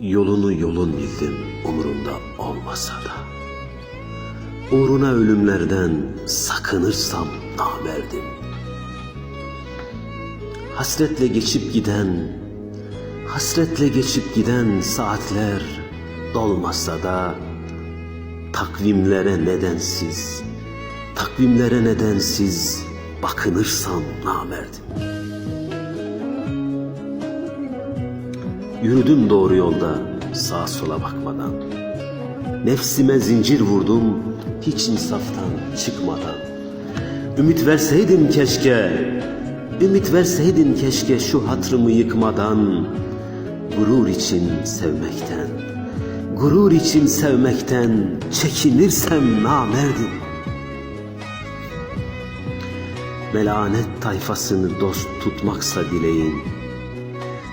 Yolunu yolun bildim umurumda olmasa da. Uğruna ölümlerden sakınırsam namerdim. Hasretle geçip giden, hasretle geçip giden saatler dolmasa da takvimlere nedensiz, takvimlere nedensiz bakınırsam namerdim. Yürüdüm doğru yolda sağa sola bakmadan. Nefsime zincir vurdum hiç insaftan çıkmadan. Ümit verseydin keşke, ümit verseydin keşke şu hatrımı yıkmadan. Gurur için sevmekten, gurur için sevmekten çekinirsem namerdim. Melanet tayfasını dost tutmaksa dileğin,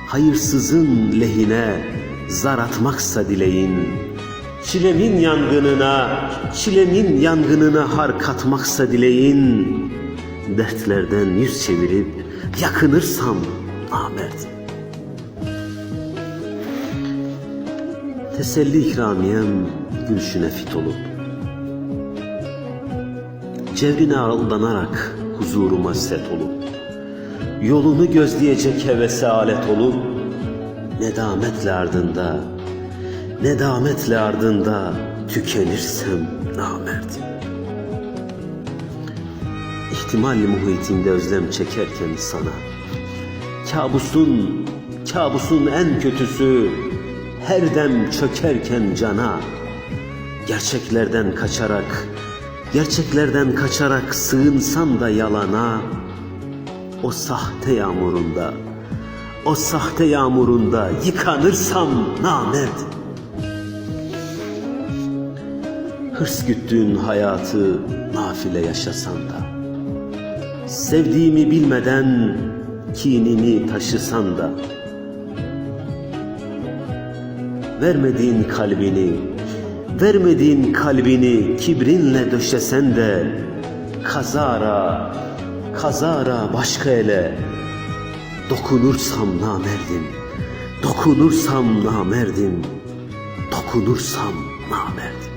hayırsızın lehine zar atmaksa dileğin, çilemin yangınına, çilemin yangınına har katmaksa dileğin, dertlerden yüz çevirip yakınırsam namerdim. Teselli ikramiyem gülüşüne fit olup, cevrine aldanarak huzuruma set olup, yolunu gözleyecek hevese alet olup, nedametle ardında, nedametle ardında tükenirsem namerdim. İhtimal muhitinde özlem çekerken sana, kabusun, kabusun en kötüsü, her dem çökerken cana, gerçeklerden kaçarak, gerçeklerden kaçarak sığınsam da yalana, o sahte yağmurunda, o sahte yağmurunda yıkanırsam namert. Hırs güttüğün hayatı nafile yaşasan da, sevdiğimi bilmeden kinini taşısan da, vermediğin kalbini, vermediğin kalbini kibrinle döşesen de, kazara, kazara başka ele. Dokunursam namerdim. Dokunursam namerdim. Dokunursam namerdim